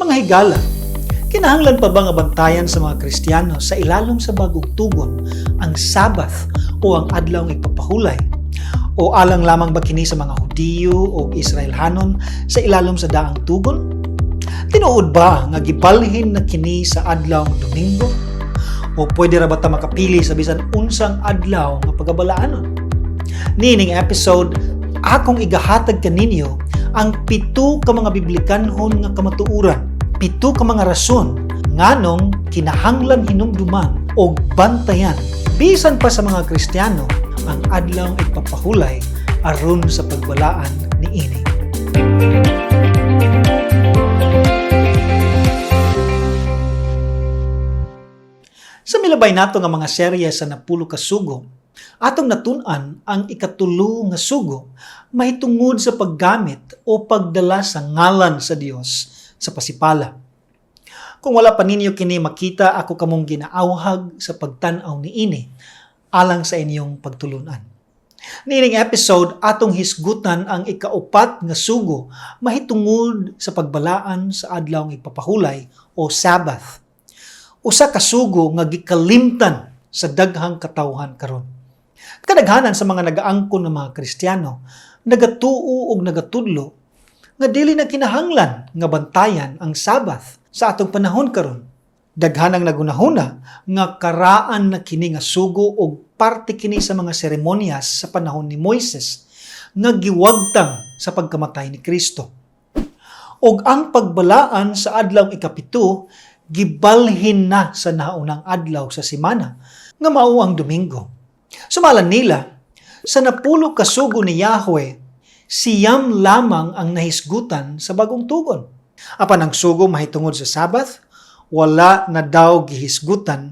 Mga higala, kinahanglan pa ba nga bantayan sa mga Kristiyano sa ilalom sa bagong tugon ang Sabbath o ang adlaw ng ipapahulay? O alang lamang ba kini sa mga Hudiyo o Israelhanon sa ilalom sa daang tugon? Tinuod ba nga gibalhin na kini sa adlaw ng Domingo? O pwede ra ba ta makapili sa bisan unsang adlaw nga pagabalanon? Nining episode, akong igahatag kaninyo ang pito ka mga biblikanhon nga kamatuuran, pito ka mga rason nganong kinahanglan hinumduman o bantayan bisan pa sa mga Kristiyano ang adlaw ipapahulay aron sa pagbalaan ni ini. Sa milabay nato nga mga serye sa napulo ka sugo, atong natun-an ang ikatulo nga sugo mahitungod sa paggamit o pagdala sa ngalan sa Dios sa pasipala. Kung wala pa ninyo kini makita, ako kamong ginaawhag sa pagtan-aw ni ini alang sa inyong pagtulunan. Nining episode, atong hisgutan ang ikaupat nga sugo mahitungod sa pagbalaan sa adlaw ng ipapahulay o Sabbath. Usa ka sugo nga gikalimtan sa daghang katawhan karon. Kadaghanan sa mga nagaangkon ng mga Kristiyano, nagatuo og nagatudlo nga dili na kinahanglan nga bantayan ang Sabbath sa atong panahon karon. Daghanang nagunahuna nga karaan na kini nga sugo og parte kini sa mga seremonyas sa panahon ni Moises nga giwagtang sa pagkamatay ni Kristo. Og ang pagbalaan sa adlaw ikapito gibalhin na sa naunang adlaw sa semana nga mao ang Domingo. Sumalan nila sa napulo kasugo ni Yahweh siyam lamang ang nahisgutan sa bagong tugon. Apan ang sugo mahitungod sa Sabbath, wala na daw gihisgutan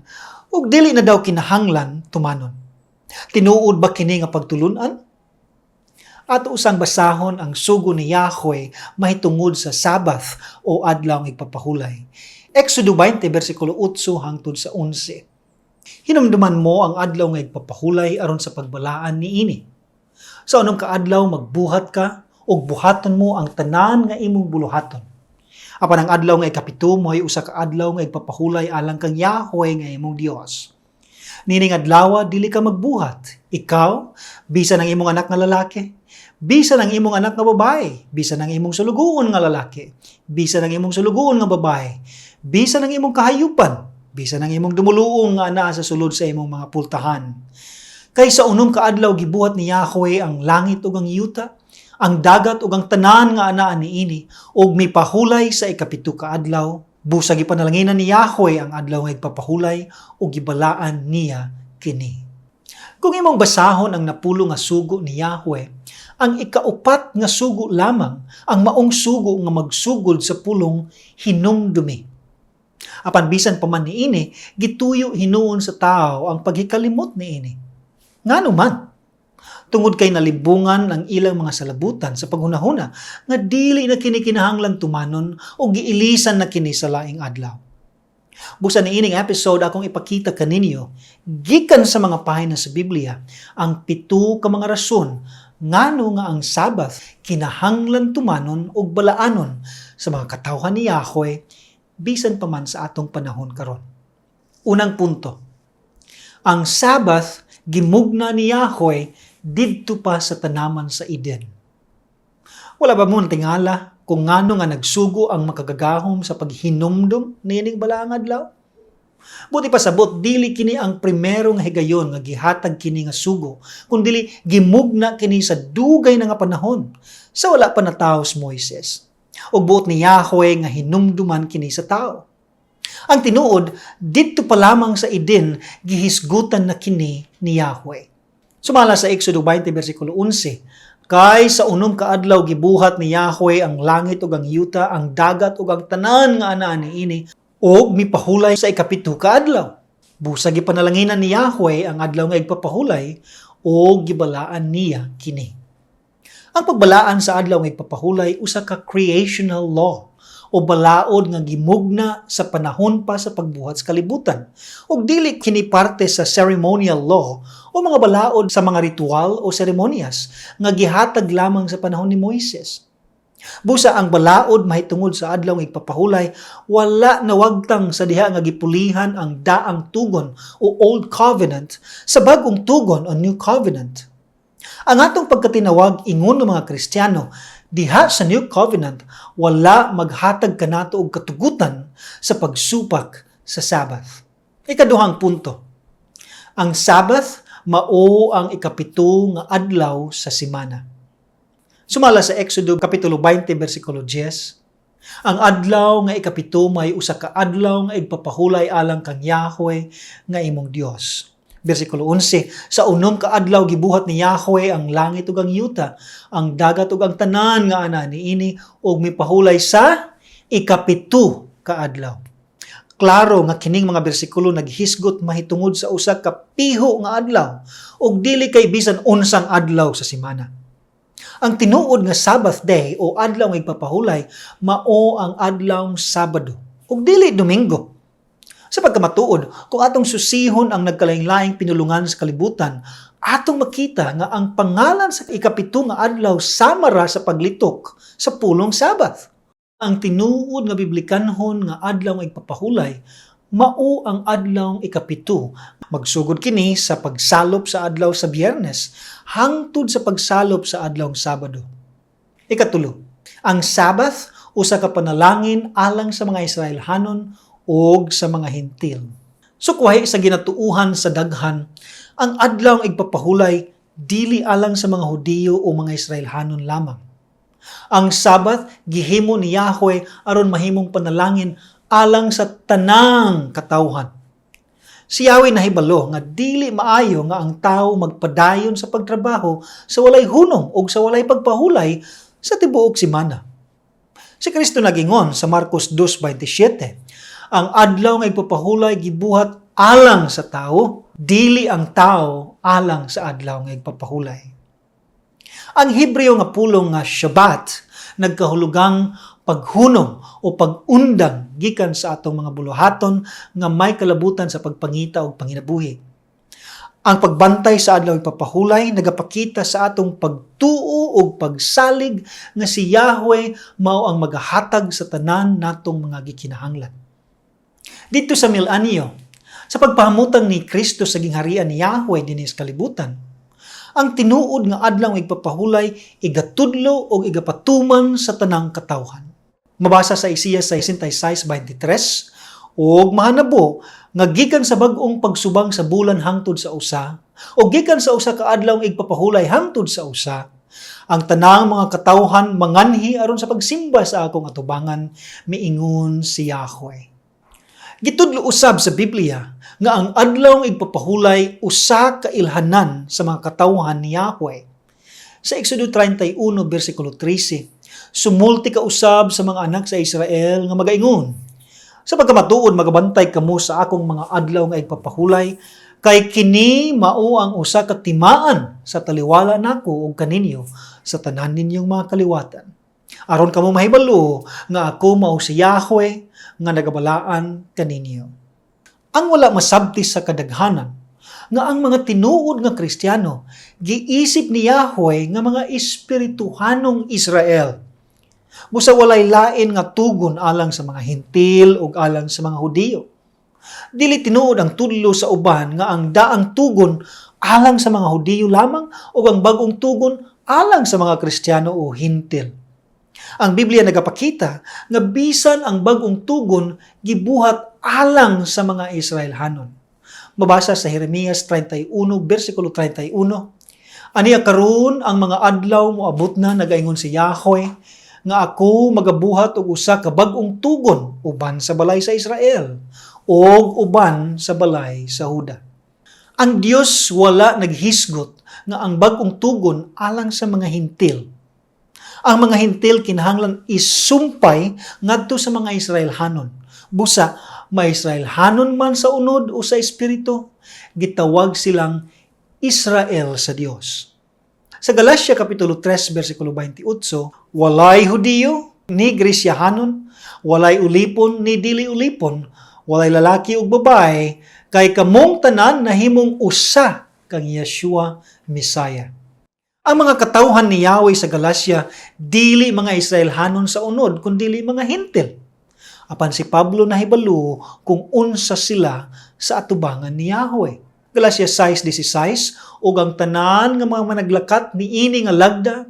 ug dili na daw kinahanglan tumanon. Tinuod ba kini nga pagtulunan? Ato usang basahon ang sugo ni Yahweh mahitungod sa Sabbath o adlaw ng ipapahulay. Exodo 20 bersikulo 8 hangtod sa 11. Hinumduman mo ang adlaw nga ipapahulay aron sa pagbalaan ni Sa anong kaadlaw magbuhat ka o buhaton mo ang tanan nga imong buluhaton. Apan ang adlaw nga ikapito mo ay usa ka adlaw nga ipapahulay alang kang Yahweh nga imong Dios. Nining adlaw dili ka magbuhat. Ikaw, bisan ang imong anak nga lalaki, bisan ang imong anak nga babae, bisan ang imong sulugoon nga lalaki, bisan ang imong sulugoon nga babae, bisan ang imong kahayupan, bisan ang imong dumuluong nga ana sa sulod sa imong mga pultahan. Kay sa unom ka adlaw gibuhat ni Yahweh ang langit ug ang yuta, ang dagat ug ang tanan nga anaa niini ug mipahulay sa ikapito ka adlaw busag ipanalanginan ni Yahweh ang adlaw nga igpapahulay ug gibalaan niya kini. Kung imong basahon ang napulo nga sugo ni Yahweh, ang ikaupat nga sugo lamang ang maong sugo nga magsugod sa pulong hinumdumi. Apan bisan pa man niini, gituyo hinuon sa tao ang paghikalimot niini. Ngano man, tungod kay nalibungan ang ilang mga salabutan sa paghunahuna nga dili na kini kinahanglan tumanon o giilisan na kini sa laing adlaw. Busa ni ining episode akong ipakita kaninyo gikan sa mga pahina sa Biblia ang pito ka mga rason ngano nga ang Sabbath kinahanglan tumanon og balaanon sa mga katawhan ni Yahweh bisan pa man sa atong panahon karon. Unang punto. Ang Sabbath gimugna ni Yahweh didto pa sa tanaman sa Eden. Wala ba mo tingala kung ngano nga nagsugo ang makagagahom sa paghinumdum nining balaang adlaw? Buti pa sabot dili kini ang primero nga higayon nga gihatag kini nga sugo, kundi gimugna kini sa dugay na nga panahon sa wala pa nataos Moises. Ug buot ni Yahweh nga hinumduman kini sa tao. Ang tinuod, didto pa lamang sa Eden, gihisgutan na kini ni Yahweh. Sumala sa Exodo 20 versikulo 11, Kay sa unom kaadlaw gibuhat ni Yahweh ang langit ug ang yuta, ang dagat ug ang tanan nga anaa niini, ug mipahulay sa ikapito kaadlaw. Busag ipanalanginan ni Yahweh ang adlaw nga igpapahulay o gibalaan niya kini. Ang pagbalaan sa adlaw nga igpapahulay usa ka creational law o balaod nga gimugna sa panahon pa sa pagbuhat sa kalibutan ug dili kini parte sa ceremonial law o mga balaod sa mga ritual o seremonyas nga gihatag lamang sa panahon ni Moises. Busa ang balaod mahitungod sa adlaw nga igpapahulay, wala nawagtang sa diha nga gipulihan ang daang tugon o Old Covenant sa bagong tugon o New Covenant. Ang atong pagkatinawag ingon ng mga Kristiyano, diha sa New Covenant, wala maghatag kanato og katugutan sa pagsupak sa Sabbath. Ikaduhang punto. Ang Sabbath mao ang ikapito nga adlaw sa simana. Sumala sa Exodo kapitulo 20 bersikulo 10. Ang adlaw nga ikapito may usa ka adlaw nga igpapahulay alang kang Yahweh nga imong Dios. Bersikulo 11, sa unom ka adlaw gibuhat ni Yahweh ang langit ug ang yuta, ang dagat ug ang tanan nga ana niini ug mipahulay sa ikapito ka adlaw. Klaro nga kining mga bersikulo naghisgot mahitungod sa usa ka piho nga adlaw ug dili kay bisan unsang adlaw sa semana. Ang tinuod nga Sabbath day o adlaw nga igpapahulay mao ang adlaw Sabado ug dili Domingo. Sa pagkamatuod, kung atong susihon ang nagkalain-laing pinulungan sa kalibutan, atong makita nga ang pangalan sa ikapito nga adlaw samara sa paglitok sa pulong Sabbath. Ang tinuod nga biblikanhon nga adlaw nga igpapahulay mao ang adlaw ikapito. Magsugod kini sa pagsalop sa adlaw sa Biyernes hangtod sa pagsalop sa adlaw Sabado. Ikatulo, ang Sabbath usa ka panalangin alang sa mga Israelhanon ug sa mga Hintil. Sukwahi sa ginatuuhan sa daghan, ang adlaw igpapahulay dili alang sa mga Hudiyo o mga Israelhanon lamang. Ang Sabbath gihimo ni Yahweh aron mahimong panalangin alang sa tanang katawhan. Si Yahweh nahibalo nga dili maayo nga ang tao magpadayon sa pagtrabaho sa walay hunong o sa walay pagpahulay sa tibuok simana. Si Kristo nagingon sa Marcos 2.27, ang adlaw nga ipapahulay gibuhat alang sa tao, dili ang tao alang sa adlaw nga ipapahulay. Ang Hebreo nga pulong nga Shabbat nagkahulugang paghunong o pag-undang gikan sa atong mga buluhaton nga may kalabutan sa pagpangita o panginabuhi. Ang pagbantay sa adlaw ipapahulay nagapakita sa atong pagtuo o pagsalig nga si Yahweh mao ang magahatag sa tanan natong mga gikinahanglan. Dito sa Milanio, sa pagpahamutang ni Kristo sa gingharian ni Yahweh dinis kalibutan, ang tinuod nga adlaw nga igpapahulay igatudlo o igapatuman sa tanang katawhan. Mabasa sa Isiya 66:23 ug mahanabo nga gikan sa bag-ong pagsubang sa bulan hangtod sa usa o gikan sa usa ka adlaw nga igpapahulay hangtod sa usa ang tanang mga katawhan manganhi aron sa pagsimba sa akong atubangan miingon si Yahweh. Gitudlo usab sa Biblia nga ang adlaw igpapahulay usa ka ilhanan sa mga katawhan ni Yahweh. Sa Exodo 31 bersikulo 13, sumulti ka usab sa mga anak sa Israel nga magaingon. Sa pagkamatuod magabantay kamo sa akong mga adlaw nga igpapahulay kay kini mao ang usa ka timaan sa taliwala nako ug kaninyo sa tanan ninyong mga kaliwatan. Aron kamo mahibalo nga ako mao si Yahweh nga nagabalaan kaninyo. Ang wala masabti sa kadaghanan nga ang mga tinuod nga Kristiyano giisip ni Yahweh nga mga espirituhanong Israel. Busa walay lain nga tugon alang sa mga hintil ug alang sa mga Hudiyo. Dili tinuod ang tudlo sa uban nga ang daang tugon alang sa mga Hudiyo lamang ug ang bagong tugon alang sa mga Kristiyano o hintil. Ang Biblia nagapakita nga bisan ang bagong tugon gibuhat alang sa mga Israelhanon. Mabasa sa Jeremias 31 bersikulo 31. Aniya karon ang mga adlaw moabot na nagaingon si Yahweh nga ako magabuhat og usa ka bag-ong tugon uban sa balay sa Israel ug uban sa balay sa Huda. Ang Dios wala naghisgot nga ang bag-ong tugon alang sa mga hintil ang mga hintil kinahanglan isumpay ngadto sa mga Israelhanon. Busa, may Israelhanon man sa unod o sa espiritu, gitawag silang Israel sa Dios. Sa Galatia Kapitulo 3, versikulo 28, walay Hudiyo, ni Grisyahanon, walay ulipon, ni dili ulipon, walay lalaki ug babae, kay kamong tanan nahimong usa kang Yeshua Misaya. Ang mga katawhan ni Yahweh sa Galacia, dili mga Israelhanon sa unod, kundi mga hintil. Apan si Pablo nahibalo kung unsa sila sa atubangan ni Yahweh. Galacia 6.16, ug ang tanan nga mga managlakat ni ini nga lagda,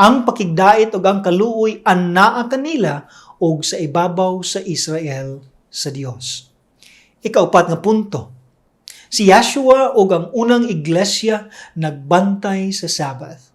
ang pakigdait ug ang kaluoy anaa kanila ug sa ibabaw sa Israel sa Dios. Ikaupat nga punto, Si Yahshua o ang unang iglesia nagbantay sa Sabbath.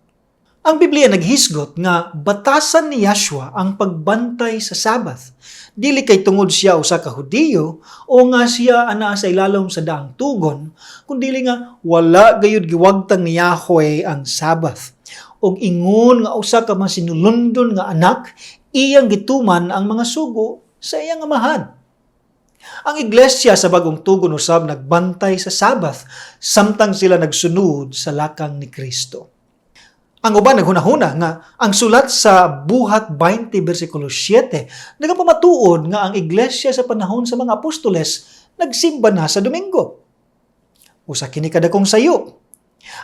Ang Biblia naghisgot nga batasan ni Yahshua ang pagbantay sa Sabbath. Dili kay tungod siya usa ka Hudiyo o nga siya ana sa ilalom sa daang tugon, kundi nga wala gayud giwagtang ni Yahweh ang Sabbath. Og ingon nga usa ka masinulundon nga anak, iyang gituman ang mga sugo sa iyang amahan. Ang iglesia sa bagong tugon usab nagbantay sa Sabbath samtang sila nagsunod sa lakang ni Kristo. Ang uban naghunahuna nga ang sulat sa Buhat 20 versikulo 7 nagapamatuod nga ang iglesia sa panahon sa mga apostoles nagsimba na sa Domingo. Usa kini kadakong sayo.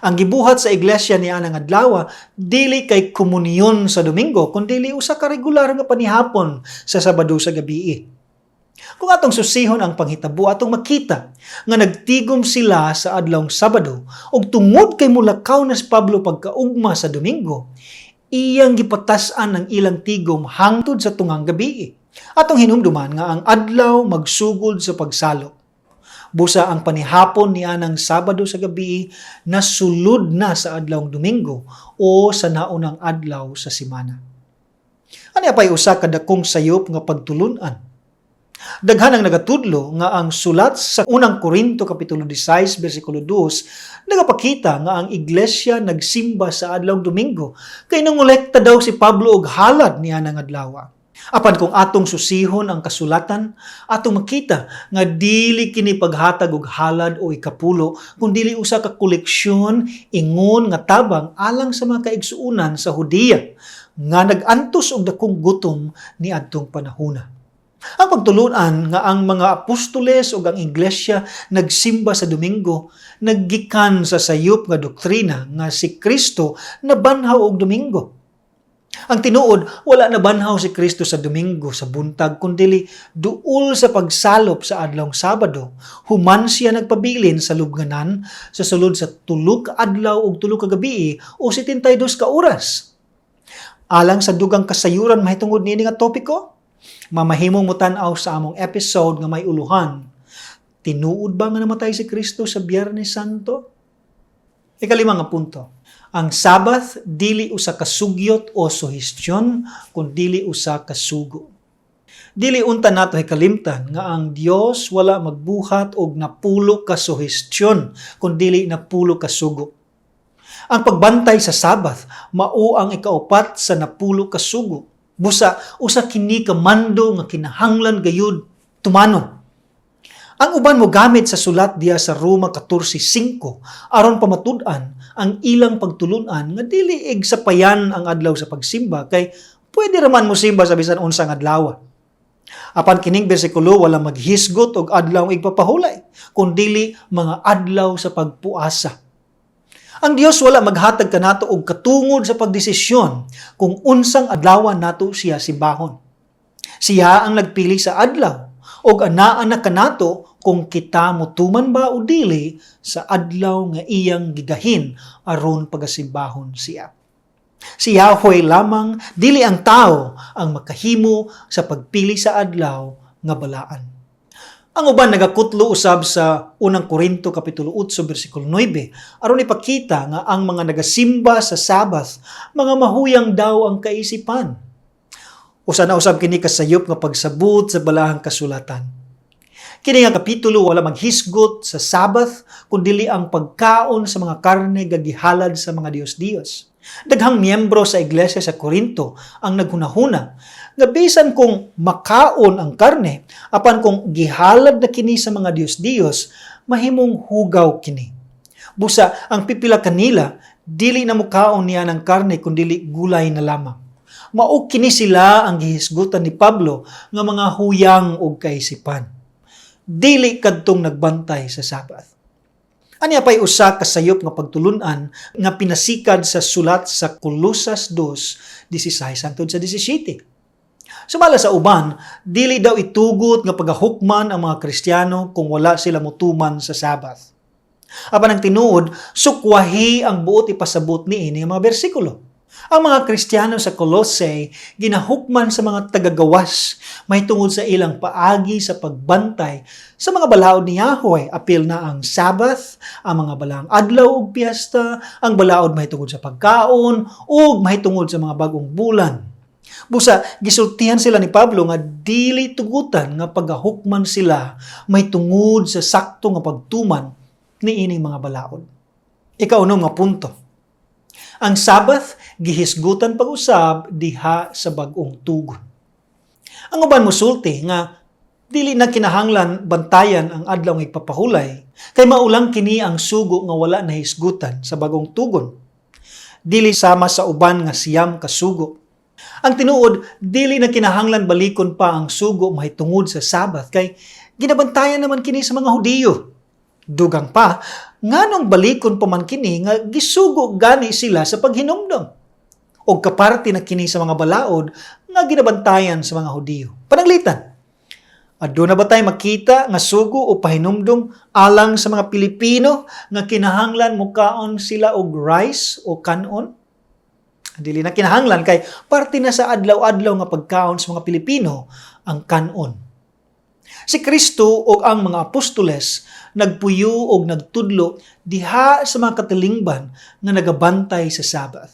Ang gibuhat sa iglesia ni Anang Adlawa dili kay komunyon sa Domingo kundi usa ka regular nga panihapon sa Sabado sa gabii. Kung atong susihon ang panghitabo atong makita nga nagtigom sila sa adlawng Sabado ug tungod kay mulakaw na si Pablo pagkaugma sa Domingo, iyang gipatasan ang ilang tigom hangtod sa tungang gabi. Atong hinumduman nga ang adlaw magsugod sa pagsalok. Busa ang panihapon ni anang Sabado sa gabi nasulod na sa adlawng Domingo o sa naunang adlaw sa simana. Ano pa'y usa kadakong sayop nga pagtulunan Daghan ang nagatudlo nga ang sulat sa unang Korinto kapitulo 16 bersikulo 2 nagapakita nga ang iglesia nagsimba sa adlaw Domingo kay nangolekta daw si Pablo og halad niya ng adlaw. Apan kung atong susihon ang kasulatan, atong makita nga dili kini paghatag og halad o ikapulo, kun dili usa ka koleksyon ingon nga tabang alang sa mga kaigsuunan sa Hudiya nga nagantos og dakong gutom ni adtong panahona. Ang pagtulunan nga ang mga apostoles o ang iglesia nagsimba sa Domingo, naggikan sa sayop nga doktrina nga si Kristo nabanhaw og Domingo. Ang tinuod, wala na banhaw si Kristo sa Domingo sa buntag kundili duol sa pagsalop sa adlawng Sabado. Human siya nagpabilin sa lubnganan sa sulod sa tulog adlaw ug tulog ka gabi o 72 ka oras. Alang sa dugang kasayuran mahitungod niini nga topiko, mamahimong mutanaw sa among episode nga may uluhan. Tinuod ba nga namatay si Kristo sa Biyernes Santo? Ikalima nga punto. Ang Sabbath dili usa ka sugyot o suhestyon kun dili usa ka sugo. Dili unta nato hikalimtan nga ang Dios wala magbuhat og napulo ka suhestyon kun dili napulo ka sugo. Ang pagbantay sa Sabbath mao ang ikaupat sa napulo ka sugo Busa, usa kini ka nga kinahanglan gayud tumano. Ang uban mo gamit sa sulat diya sa Roma 14:5 aron pamatud-an ang ilang pagtulunan nga dili ig sapayan ang adlaw sa pagsimba kay pwede raman mo simba sa bisan unsang adlaw. Apan kining bersikulo wala maghisgot og adlaw igpapahulay, kundi mga adlaw sa pagpuasa. Ang Dios wala maghatag kanato og katungod sa pagdesisyon kung unsang adlaw nato siya simbahon. Siya ang nagpili sa adlaw og anaa na kanato kung kita motuman ba o dili sa adlaw nga iyang gigahin aron pagasimbahon siya. Si Yahweh lamang dili ang tao ang makahimo sa pagpili sa adlaw nga balaan. Ang uban nagakutlo usab sa unang Korinto kapitulo 8 bersikulo 9 aron ipakita nga ang mga nagasimba sa Sabbath mga mahuyang daw ang kaisipan. Usa na usab kini kasayop nga pagsabot sa balahang kasulatan. Kini nga kapitulo wala maghisgot sa Sabbath kundi ang pagkaon sa mga karne gagihalad sa mga Dios-Dios. Daghang miyembro sa iglesia sa Korinto ang naghunahuna nga bisan kung makaon ang karne apan kung gihalad na kini sa mga Dios-Dios mahimong hugaw kini. Busa ang pipila kanila dili na mukaon niya ng karne kundi gulay na lamang. Mao kini sila ang gihisgutan ni Pablo nga mga huyang og kaisipan. Dili kadtong nagbantay sa Sabat. Anya pa'y usa ka sayop nga pagtulunan nga pinasikad sa sulat sa Colosas 2, 16 hangtod sa 17. Sumala sa uban, dili daw itugot nga pagahukman ang mga Kristiyano kung wala sila mutuman sa Sabath. Apan ang tinuod, sukwahi ang buot ipasabot ni ini mga bersikulo. Ang mga Kristiyano sa Colossae ginahukman sa mga tagagawas may tungod sa ilang paagi sa pagbantay sa mga balaod ni Yahweh. Apil na ang Sabbath, ang mga balaang adlaw ug piyesta, ang balaod may tungod sa pagkaon, ug may tungod sa mga bagong bulan. Busa, gisultihan sila ni Pablo nga dili tugutan nga pagahukman sila may tungod sa sakto nga pagtuman ni ining mga balaod. Ikaunom nga punto. Ang Sabbath gihisgutan pag-usab diha sa bag-ong tugon. Ang uban mosulti nga dili na kinahanglan bantayan ang adlaw nga ipapahulay kay maulang kini ang sugo nga wala na hisgutan sa bagong tugon. Dili sama sa uban nga siyam ka sugo. Ang tinuod, dili na kinahanglan balikon pa ang sugo mahitungod sa Sabbath kay ginabantayan naman kini sa mga Hudiyo. Dugang pa, nganong balikon pa man kini nga gisugo gani sila sa paghinumdom. O kaparte na kini sa mga balaod nga ginabantayan sa mga Hudiyo. Pananglitan, Ado na ba tayo makita nga sugo o pahinumdom alang sa mga Pilipino nga kinahanglan mukaon sila og rice o kanon? Dili na kinahanglan kay parte na sa adlaw-adlaw nga pagkaon sa mga Pilipino ang kanon. Si Kristo o ang mga apostoles nagpuyo og nagtudlo diha sa mga katilingban nga nagabantay sa Sabbath.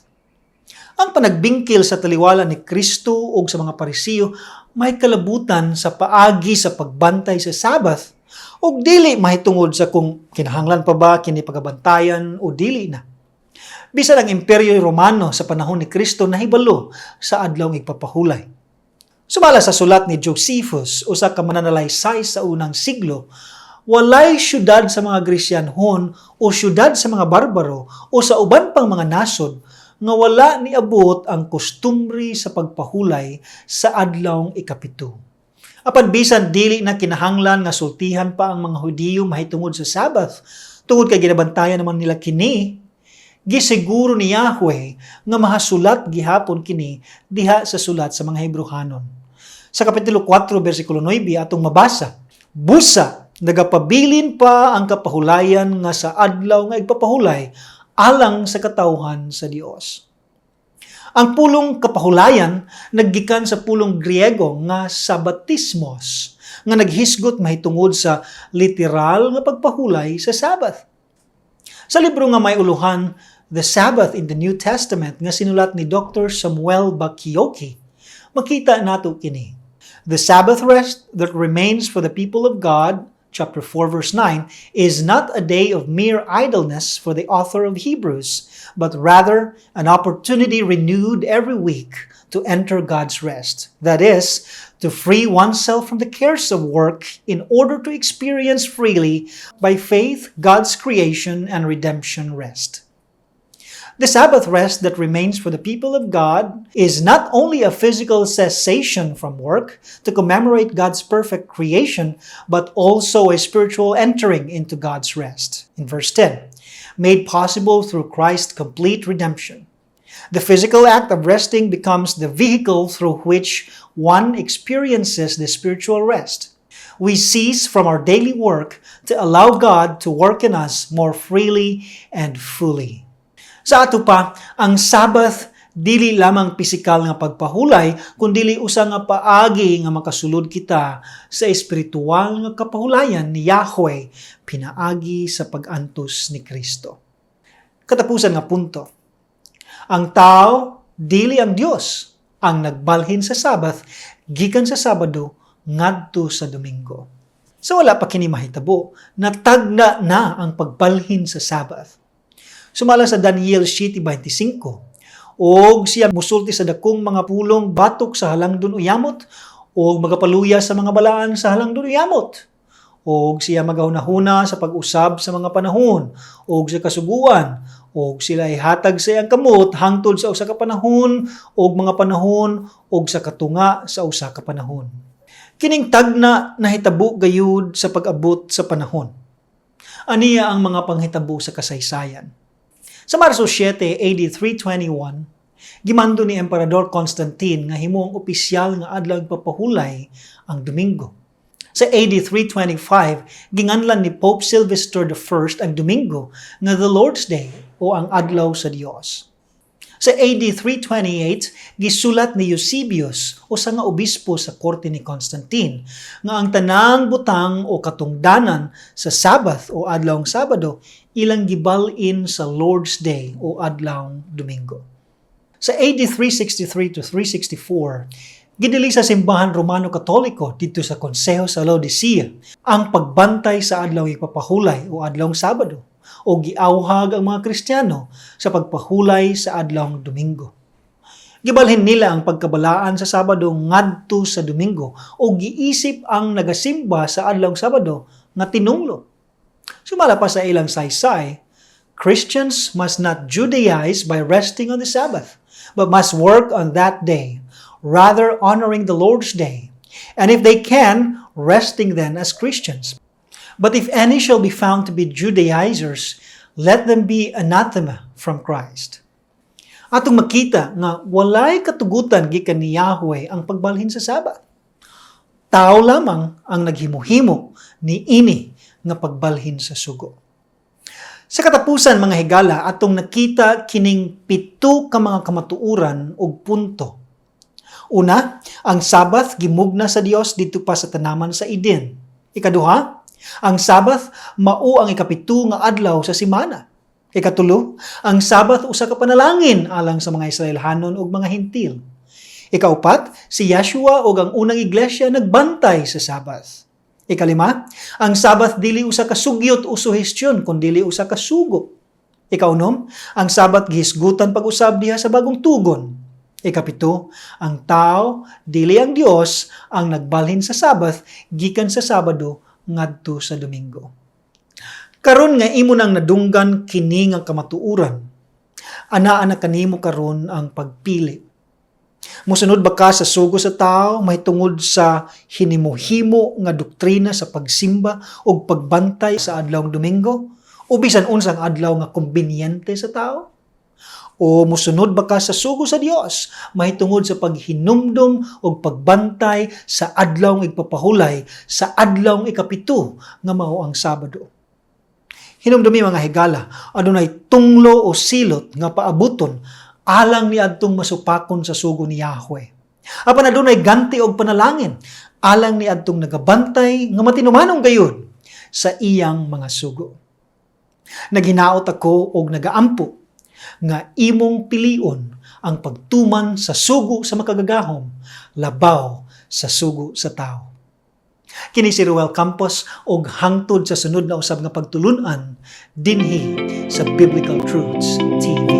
Ang panagbingkil sa taliwala ni Kristo o sa mga parisiyo may kalabutan sa paagi sa pagbantay sa Sabbath o dili mahitungod sa kung kinahanglan pa ba kini pagabantayan o dili na. Bisan ang Imperyo Romano sa panahon ni Kristo nahibalo sa adlaw ng igpapahulay. Sumala sa sulat ni Josephus, usa ka mananalaysay sa unang siglo, walay syudad sa mga Grisyanhon o syudad sa mga barbaro o sa uban pang mga nasod nga wala ni abot ang kustumri sa pagpahulay sa adlawng ikapito. Apan bisan dili na kinahanglan nga sultihan pa ang mga Hudiyo mahitungod sa Sabbath, tungod kay ginabantayan naman nila kini, gisiguro ni Yahweh nga mahasulat gihapon kini diha sa sulat sa mga Hebrehanon. Sa kapitulo 4 bersikulo 9 atong mabasa, busa nagapabilin pa ang kapahulayan nga sa adlaw nga igpapahulay alang sa katawhan sa Dios. Ang pulong kapahulayan naggikan sa pulong Griego nga sabatismos nga naghisgot mahitungod sa literal nga pagpahulay sa Sabbath. Sa libro nga may uluhan The Sabbath in the New Testament nga sinulat ni Dr. Samuel Bakioki, makita nato kini. The Sabbath rest that remains for the people of God chapter 4 verse 9 is not a day of mere idleness for the author of Hebrews, but rather an opportunity renewed every week to enter God's rest. That is, to free oneself from the cares of work in order to experience freely by faith God's creation and redemption rest. The Sabbath rest that remains for the people of God is not only a physical cessation from work to commemorate God's perfect creation, but also a spiritual entering into God's rest. In verse 10, made possible through Christ's complete redemption. The physical act of resting becomes the vehicle through which one experiences the spiritual rest. We cease from our daily work to allow God to work in us more freely and fully. Sa ato pa, ang Sabbath dili lamang pisikal nga pagpahulay, kundi usa nga paagi nga makasulod kita sa espiritual nga kapahulayan ni Yahweh pinaagi sa pag-antos ni Kristo. Katapusan nga punto. Ang tao dili ang Dios ang nagbalhin sa Sabbath gikan sa Sabado ngadto sa Domingo. So wala pa kini mahitabo, natagna na ang pagbalhin sa Sabbath Sumala sa Daniel 7:25. Og siya musulti sa dakong mga pulong batok sa halangdon uyamot og magapaluya sa mga balaan sa halangdon uyamot. Og siya magahunahuna sa pag-usab sa mga panahon og sa kasuguan og sila ay hatag sa iyang kamot hangtod sa usa ka panahon og mga panahon og sa katunga sa usa ka panahon. Kining tagna nahitabo gayud sa pag-abot sa panahon Aniya ang mga panghitabo sa kasaysayan. Sa Marso 7, AD 321, gimando ni Emperador Constantine nga himuang opisyal nga adlaw papahulay ang Domingo. Sa AD 325, ginganlan ni Pope Sylvester I ang Domingo nga the Lord's Day o ang adlaw sa Dios. Sa AD 328, gisulat ni Eusebius o sa nga obispo sa korte ni Constantine nga ang tanang butang o katungdanan sa Sabbath o adlawng Sabado ilang gibalin sa Lord's Day o adlawng Domingo. Sa AD 363 to 364, gidili sa simbahan Romano Katoliko dito sa Konseho sa Laodicea ang pagbantay sa adlaw ipapahulay o adlawng Sabado o giawhag ang mga Kristiyano sa pagpahulay sa adlawng Domingo. Gibalhin nila ang pagkabalaan sa Sabado ngadto sa Domingo o giisip ang nagasimba sa adlawng Sabado nga tinunglo. Sumala pa sa ilang saysay, Christians must not Judaize by resting on the Sabbath, but must work on that day, rather honoring the Lord's day, and if they can, resting then as Christians. But if any shall be found to be Judaizers, let them be anathema from Christ. Atong makita nga walay katugutan gikan ni Yahweh ang pagbalhin sa Sabat. Tao lamang ang naghimuhimo ni ini nga pagbalhin sa sugo. Sa katapusan mga higala atong nakita kining pito ka mga kamatuuran og punto. Una, ang Sabbath gimugna sa Dios dito pa sa tanaman sa Eden. Ikaduha, ang Sabbath mao ang ikapito nga adlaw sa simana. Ikatulo, ang Sabbath usa ka panalangin alang sa mga Israelhanon ug mga Hintil. Ikaupat, si Yeshua ug ang unang iglesia nagbantay sa Sabbath. Ikalima, ang Sabbath dili usa ka sugyot o suhestyon kun dili usa ka sugo. Ikaunom, ang Sabbath gihisgutan pag-usab diha sa bagong tugon. Ikapito, ang tao, dili ang Dios, ang nagbalhin sa Sabbath gikan sa Sabado ngadto sa Domingo. Karon nga imo nang nadunggan kini nga kamatuuran. Anaa na kanimo karon ang pagpili. Musunod ba ka sa sugo sa tao may tungod sa hinimo-himo nga doktrina sa pagsimba o pagbantay sa adlawng Domingo? O bisan unsang adlaw nga kumbinyente sa tao? O musunod ba ka sa sugo sa Dios may tungod sa paghinumdom o pagbantay sa adlawng igpapahulay sa adlawng ikapito nga mao ang Sabado? Hinumdumi mga higala, adunay tunglo o silot nga paabuton alang ni adtong masupakon sa sugo ni Yahweh. Apan adunay ganti og panalangin alang ni adtong nagabantay nga matinumanong gayon sa iyang mga sugo. Naghinaot ako og nagaampo nga imong pilion ang pagtuman sa sugo sa makagagahom labaw sa sugo sa tao. Kini si Ruel Campos og hangtod sa sunod na usab nga pagtulunan dinhi sa Biblical Truths TV.